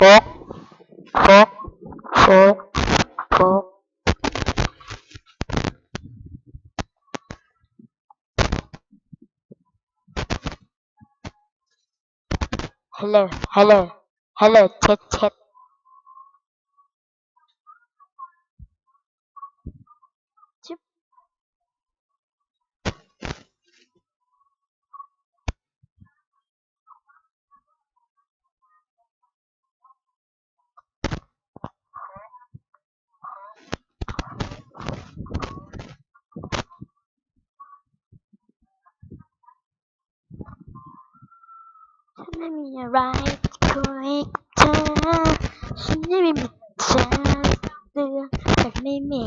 ฟกโฟกโฟกโฟกฮัลโหลฮัลโหลฮัลโหลเช็ดเช็ดจิ๊บฉัน ไม่มีอะไรคุยกับเธอฉันไม่มีเธอเรื่องแต่ไม่มี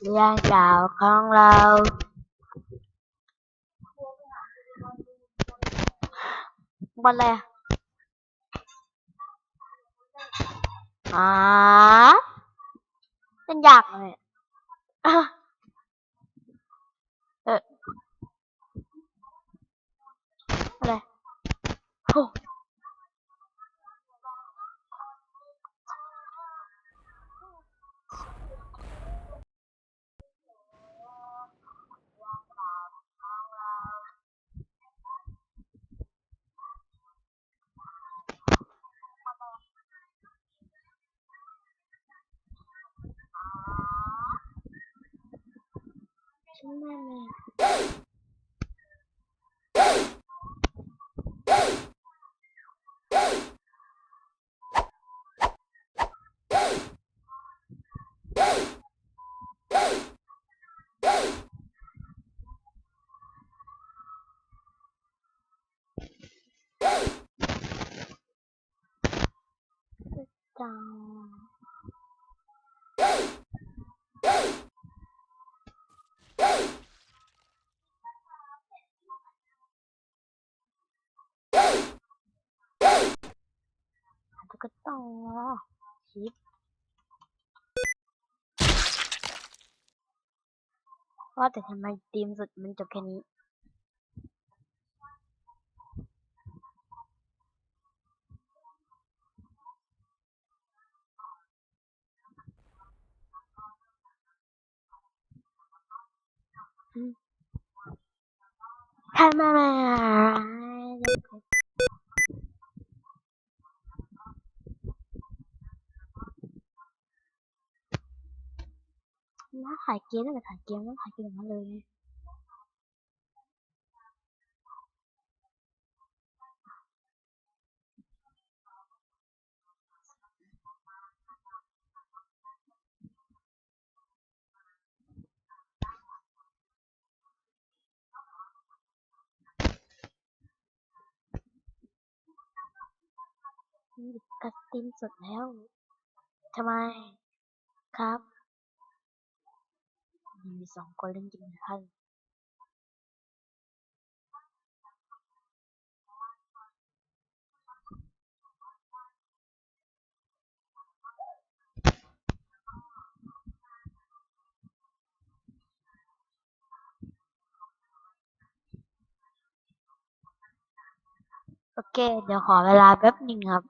เรื่องราวของเราบอลเลยอ่าเป็นยากเลยอะเอออะไร โอ้ฉั ก็ตุ๊กตาชิปว่าแต่ทำไมทีมสุดมันจบแค่นี้ทำอะไร ถ้าขายเกมตั้งแต่ขายเกมต้องขายเกมอย่างนั้นเลยไงนี่กัสติมสดแล้ว ทำไม ครับ มีสองคนเล่นจริงท่านโอเค เดี๋ยวขอเวลาแป๊บหนึ่งครับ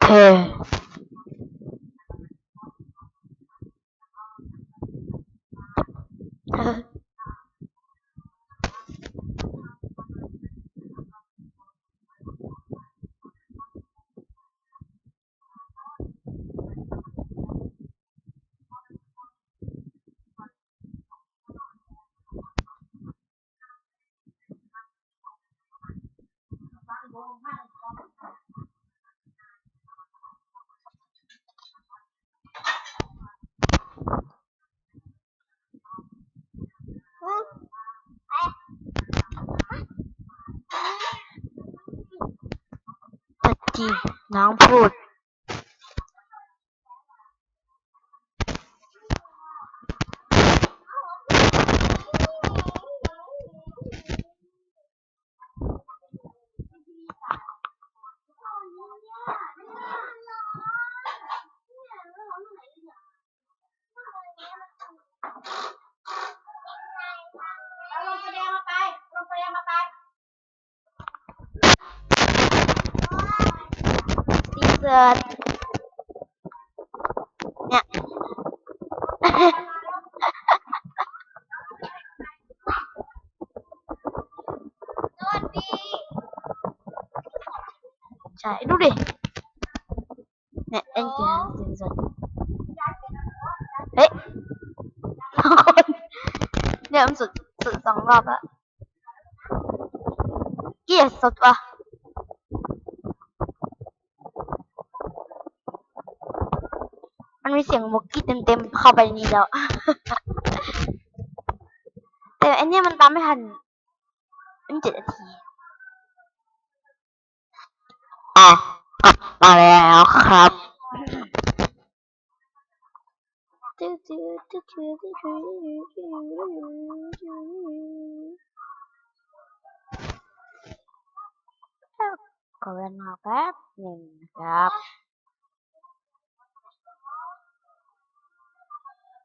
เที่น้องพูด เอาลงไปแดงมาไปลงไปแดงมาไป ดีเกิดเนี่ยสวัสดีใช่ดูดิเนี่ยเอ็นเก มสินสดเฮ้ยสองคนเนี่ยมันสุดสุดสองรอบแล้วเกลียดสดวะมันมีเสียงมุกกี้เต็มๆเข้าไปในนี้แล้ว แต่อันเนี้ยมันตามไม่ทันมันเจ็ดนาทีอะกลับมาแล้วครับขอเวลาแป๊บหนึ่งนะครับโอเคเป็นอย่างนี้ไปเลยครับเละให้มันเป็นอย่างนี้แอคอาร์ค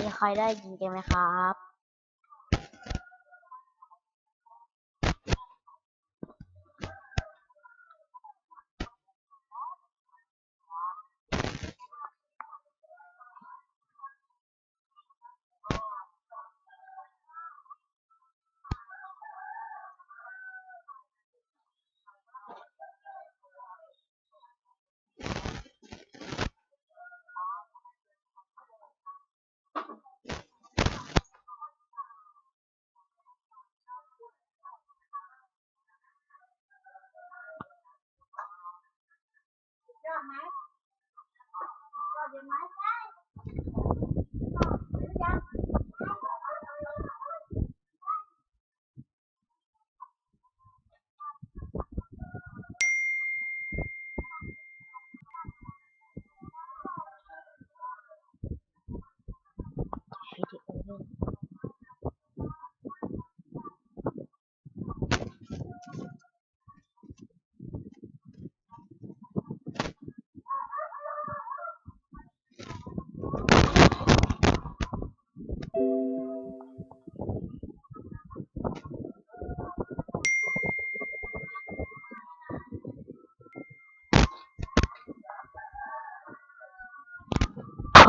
มีใครได้ยินกันไหมครับ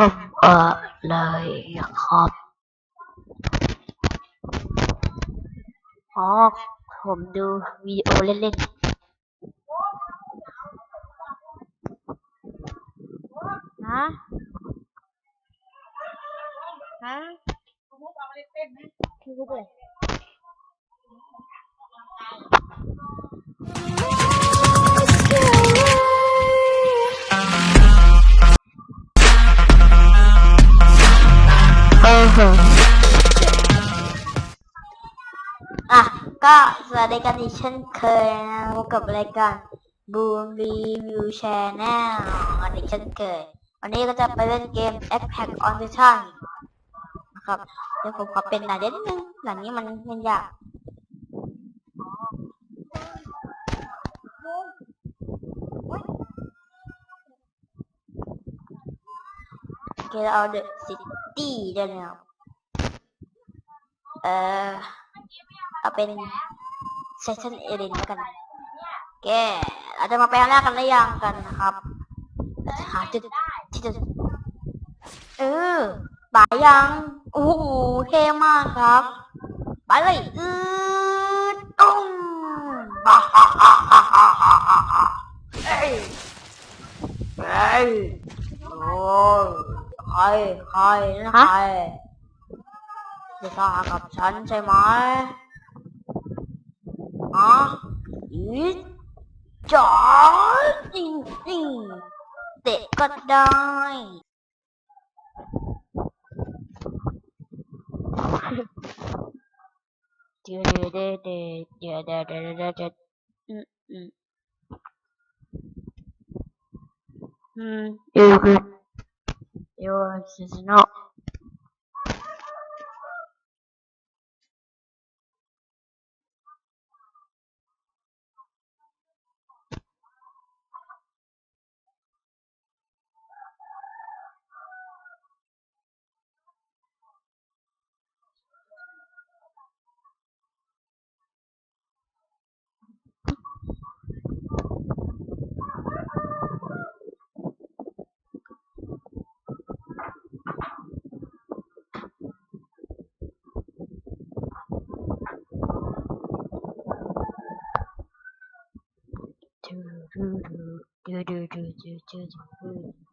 มเออเลยครับ อ๋อ ผมดูวิดีโอเล่นๆ อะ ก็สวัสดีกันอีกเช่นเคยนะพบกับรายการบูมรีวิวแชร์แนลกันอีกเช่นเคย วันนี้ก็จะไปเล่นเกม a c p a c on Titan นะครับ เดี๋ยวผมขอเป็นหนาเด่นดนึง หลังนี้มันเล่นยากโอเคเราเอาเดอะซิ ตี้ได้เลยครับ เอ่อเอาเป็นเซสชันเอเดนแล้วกันแกเราจะมาแปลงร่างกันได้ยังกันนะครับเราจะหาจุดที่จะเออปายยังโอ้โหเท่มากครับ ไปเลยอืดตุ้มบ้าฮ่าฮ่าฮ่าฮ่าฮ่าเฮ่าเอ้ยโอ้ ใครใครนั่นใครจะฆ่ากับฉันใช่ไหมอ๋ออีจอจริงจริงเตะก็ได้เดี๋ยวเดี๋ยวเดี๋ยวเดี๋ยวเดี๋ยวเดี๋ยวเดี๋ยวอืมอืมอืมเออ 両肘の。るるるじゅじゅ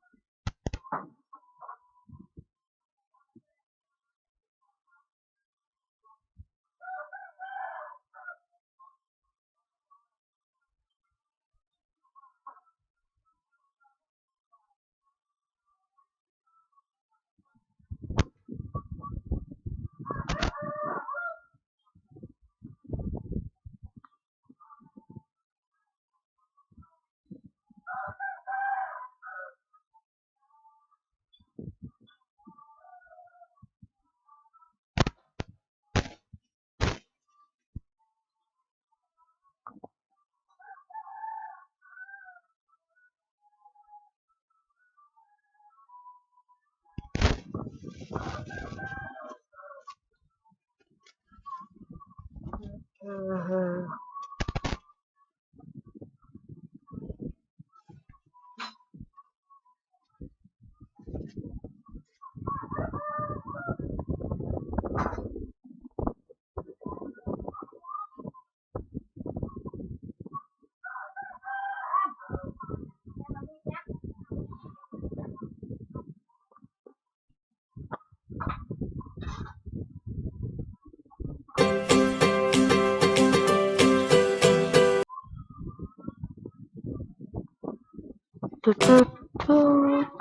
do, do, do.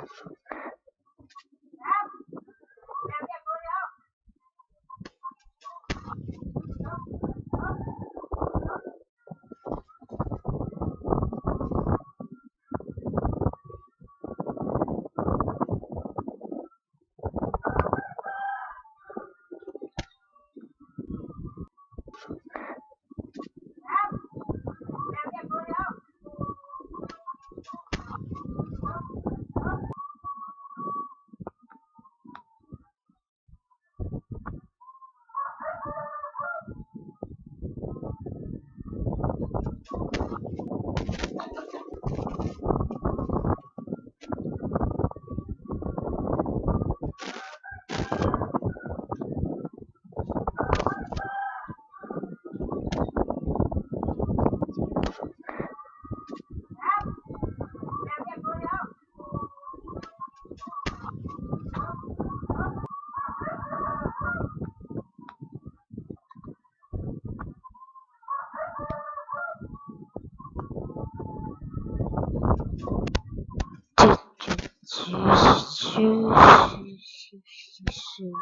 Shoo, shoo, shoo, shoo.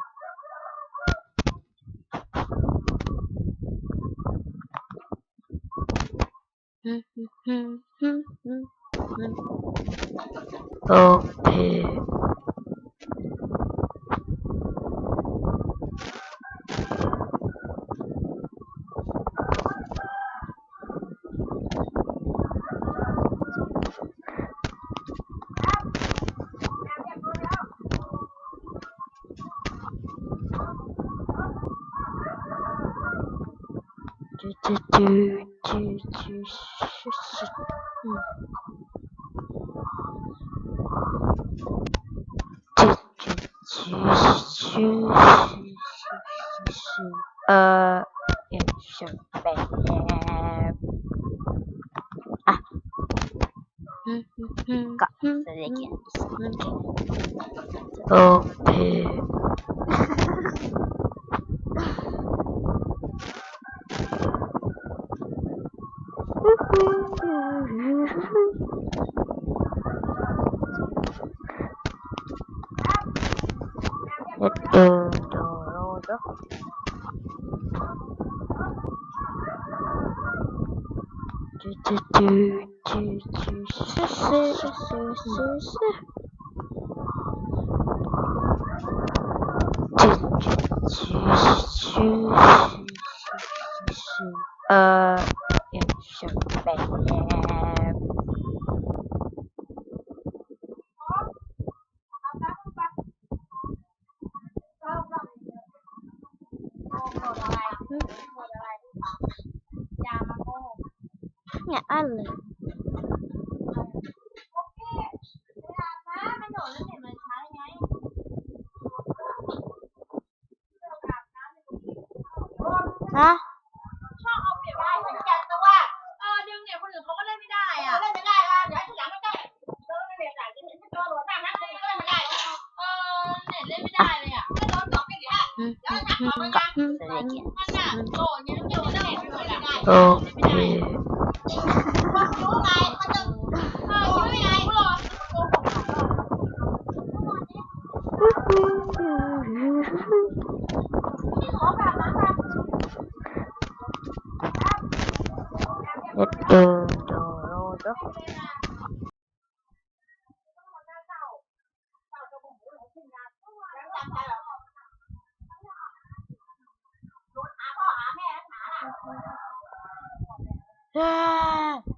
okay. Oh, 啾啾啾啾啾啾，嗯，啾啾啾啾啾啾啾，呃。do do do do do อันเลยฮะชอบเอาเปรียบได้เหมือนกันแต่ว่าเออดึงเนี่ยคนอื่นเขาก็เล่นไม่ได้อะเล่นไม่ได้อะเดี๋ยวทีหลังไม่ได้เออเน็ตอะจะเห็นตัวโหลดได้นะคนอื่นก็เล่นไม่ได้เออเน็ตเล่นไม่ได้เลยอะเล่นร้อนสองกันดิฮะอืมแล้วอืมหนักอืกว่ามมันก็นะอืม so they อืม can มันอะโหลดเนี่ยต้องเจอเน็ตไม่ได้โอเค มันรู้ไงมันจะเออรู้ไงกูรอโกหกที่ขอแบบนั้นนะ Let's go. Do, do, do. อ่